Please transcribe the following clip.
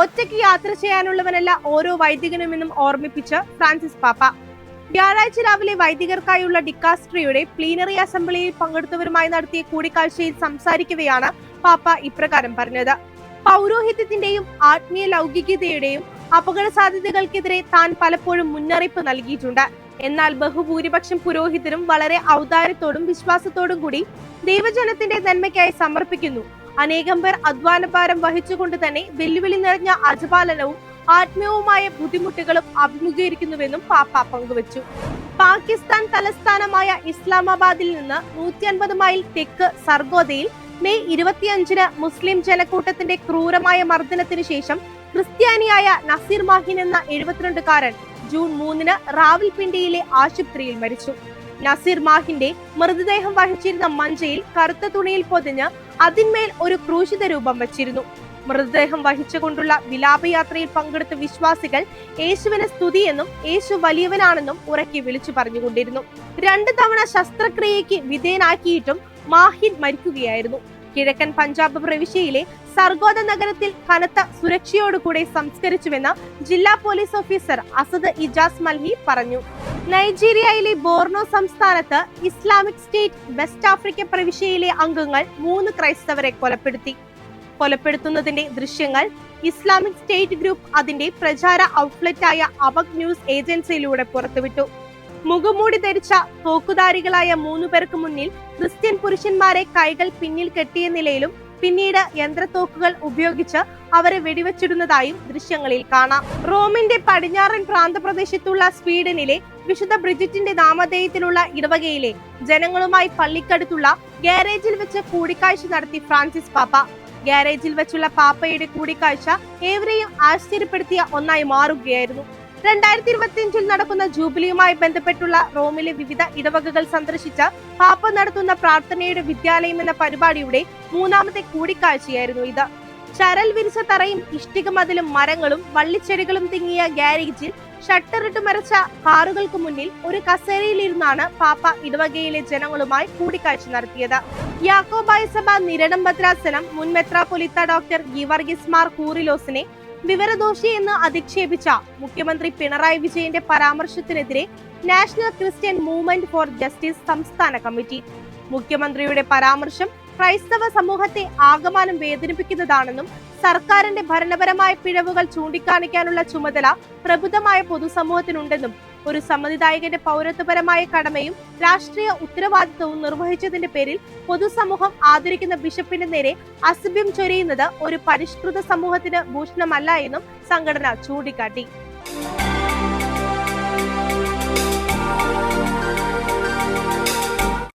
ഒറ്റയ്ക്ക് യാത്ര ചെയ്യാനുള്ളവനല്ല ഓരോ വൈദികനും എന്നും ഓർമ്മിപ്പിച്ച് ഫ്രാൻസിസ് പാപ്പ. വ്യാഴാഴ്ച രാവിലെ വൈദികർക്കായുള്ള ഡിക്കാസ്ട്രിയുടെ പ്ലീനറി അസംബ്ലിയിൽ പങ്കെടുത്തവരുമായി നടത്തിയ കൂടിക്കാഴ്ചയിൽ സംസാരിക്കവെയാണ് പാപ്പ ഇപ്രകാരം പറഞ്ഞത്. പൗരോഹിത്യത്തിന്റെയും ആത്മീയ ലൗകികതയുടെയും അപകട സാധ്യതകൾക്കെതിരെ താൻ പലപ്പോഴും മുന്നറിയിപ്പ് നൽകിയിട്ടുണ്ട്. എന്നാൽ ബഹുഭൂരിപക്ഷം പുരോഹിതരും വളരെ ഔദാര്യത്തോടും വിശ്വാസത്തോടും കൂടി ദൈവജനത്തിന്റെ നന്മയ്ക്കായി സമർപ്പിക്കുന്നു. അനേകം പേർ അധ്വാനഭാരം വഹിച്ചുകൊണ്ട് തന്നെ വെല്ലുവിളി നിറഞ്ഞ അജപാലനവും ആത്മീയവുമായ ബുദ്ധിമുട്ടുകളും അഭിമുഖീകരിക്കുന്നുവെന്നും പാപ്പ പങ്കുവച്ചു. പാകിസ്ഥാൻ തലസ്ഥാനമായ ഇസ്ലാമാബാദിൽ നിന്ന് നൂറ്റി അൻപത് മൈൽ തെക്ക് സർഗോദയിൽ മെയ് ഇരുപത്തിയഞ്ചിന് മുസ്ലിം ജനക്കൂട്ടത്തിന്റെ ക്രൂരമായ മർദ്ദനത്തിനു ശേഷം ക്രിസ്ത്യാനിയായ നസീർ മാഹിൻ എന്ന എഴുപത്തിരണ്ടുകാരൻ ജൂൺ മൂന്നിന് റാവൽപിണ്ടിയിലെ ആശുപത്രിയിൽ മരിച്ചു. നസീർ മാഹിന്റെ മൃതദേഹം വഹിച്ചിരുന്ന മഞ്ചയിൽ കറുത്ത തുണിയിൽ പൊതിഞ്ഞ് അതിന്മേൽ ഒരു ക്രൂശിത രൂപം വച്ചിരുന്നു. മൃതദേഹം വഹിച്ചുകൊണ്ടുള്ള വിലാപയാത്രയിൽ പങ്കെടുത്ത വിശ്വാസികൾ യേശുവിനെ സ്തുതിയെന്നും യേശു വലിയവനാണെന്നും ഉറക്കി വിളിച്ചു പറഞ്ഞുകൊണ്ടിരുന്നു. രണ്ട് തവണ ശസ്ത്രക്രിയയ്ക്ക് വിധേയനാക്കിയിട്ടും മാഹിൻ മരിക്കുകയായിരുന്നു. കിഴക്കൻ പഞ്ചാബ് പ്രവിശ്യയിലെ സർഗോദ നഗരത്തിൽ കനത്ത സുരക്ഷയോടുകൂടെ സംസ്കരിച്ചുവെന്ന് ജില്ലാ പോലീസ് ഓഫീസർ അസദ് ഇജാസ് മൽഹി പറഞ്ഞു. നൈജീരിയയിലെ ബോർണോ സംസ്ഥാനത്ത് ഇസ്ലാമിക് സ്റ്റേറ്റ് വെസ്റ്റ് ആഫ്രിക്ക പ്രവിശ്യയിലെ അംഗങ്ങൾ മൂന്ന് ക്രൈസ്തവരെ കൊലപ്പെടുത്തി. കൊലപ്പെടുത്തുന്നതിന്റെ ദൃശ്യങ്ങൾ ഇസ്ലാമിക് സ്റ്റേറ്റ് ഗ്രൂപ്പ് അതിന്റെ പ്രചാര ഔട്ട്ലെറ്റായ അബക് ന്യൂസ് ഏജൻസിയിലൂടെ പുറത്തുവിട്ടു. മുഖമൂടി ധരിച്ച തോക്കുധാരികളായ മൂന്നു പേർക്ക് മുന്നിൽ ക്രിസ്ത്യൻ പുരുഷന്മാരെ കൈകൾ പിന്നിൽ കെട്ടിയ നിലയിലും പിന്നീട് യന്ത്രത്തോക്കുകൾ ഉപയോഗിച്ച് അവരെ വെടിവെച്ചിടുന്നതായും ദൃശ്യങ്ങളിൽ കാണാം. റോമിന്റെ പടിഞ്ഞാറൻ പ്രാന്തപ്രദേശത്തുള്ള സ്വീഡനിലെ വിശുദ്ധ ബ്രിജിറ്റിന്റെ നാമധേയത്തിലുള്ള ഇടവകയിലെ ജനങ്ങളുമായി പള്ളിക്കടുത്തുള്ള ഗാരേജിൽ വെച്ച് കൂടിക്കാഴ്ച നടത്തി ഫ്രാൻസിസ് പാപ്പ. ഗാരേജിൽ വെച്ചുള്ള പാപ്പയുടെ കൂടിക്കാഴ്ച ഏവരെയും ആശ്ചര്യപ്പെടുത്തിയ ഒന്നായി മാറുകയായിരുന്നു. രണ്ടായിരത്തി ഇരുപത്തിയഞ്ചിൽ നടക്കുന്ന ജൂബിലിയുമായി ബന്ധപ്പെട്ടുള്ള റോമിലെ വിവിധ ഇടവകകൾ സന്ദർശിച്ച പാപ്പ നടത്തുന്ന പ്രാർത്ഥനയുടെ വിദ്യാലയം എന്ന പരിപാടിയുടെ മൂന്നാമത്തെ കൂടിക്കാഴ്ചയായിരുന്നു ഇത്. ചരൽ വിരിച്ച തറയും ഇഷ്ടിക മതിലും മരങ്ങളും വള്ളിച്ചെടികളും തിങ്ങിയ ഗാരേജിൽ ഷട്ടറിട്ട് മരച്ച കാറുകൾക്ക് മുന്നിൽ ഒരു കസേരയിലിരുന്നാണ് പാപ്പ ഇടവകയിലെ ജനങ്ങളുമായി കൂടിക്കാഴ്ച നടത്തിയത്. യാക്കോബായ സഭ നിരണം ഭദ്രാസനം മുൻ മെത്രാപൊലിത്ത ഡോക്ടർ ഗിവർഗിസ് മാർ കൂറിലോസിനെ വിവരദോഷി എന്ന് അധിക്ഷേപിച്ച മുഖ്യമന്ത്രി പിണറായി വിജയന്റെ പരാമർശത്തിനെതിരെ national Christian movement for justice സംസ്ഥാന കമ്മിറ്റി. മുഖ്യമന്ത്രിയുടെ പരാമർശം ക്രൈസ്തവ സമൂഹത്തെ ആകമാനം വേദനിപ്പിക്കുന്നതാണെന്നും സർക്കാരിന്റെ ഭരണപരമായ പിഴവുകൾ ചൂണ്ടിക്കാണിക്കാനുള്ള ചുമതല പ്രബുദ്ധമായ പൊതുസമൂഹത്തിനുണ്ടെന്നും ഒരു സമ്മതിദായകന്റെ പൗരത്വപരമായ കടമയും രാഷ്ട്രീയ ഉത്തരവാദിത്വവും നിർവഹിച്ചതിന്റെ പേരിൽ പൊതുസമൂഹം ആദരിക്കുന്ന ബിഷപ്പിന്റെ നേരെ അസഭ്യം ചൊരിയുന്നത് ഒരു പരിഷ്കൃത സമൂഹത്തിന് ഭൂഷണമല്ല എന്നും സംഘടന ചൂണ്ടിക്കാട്ടി.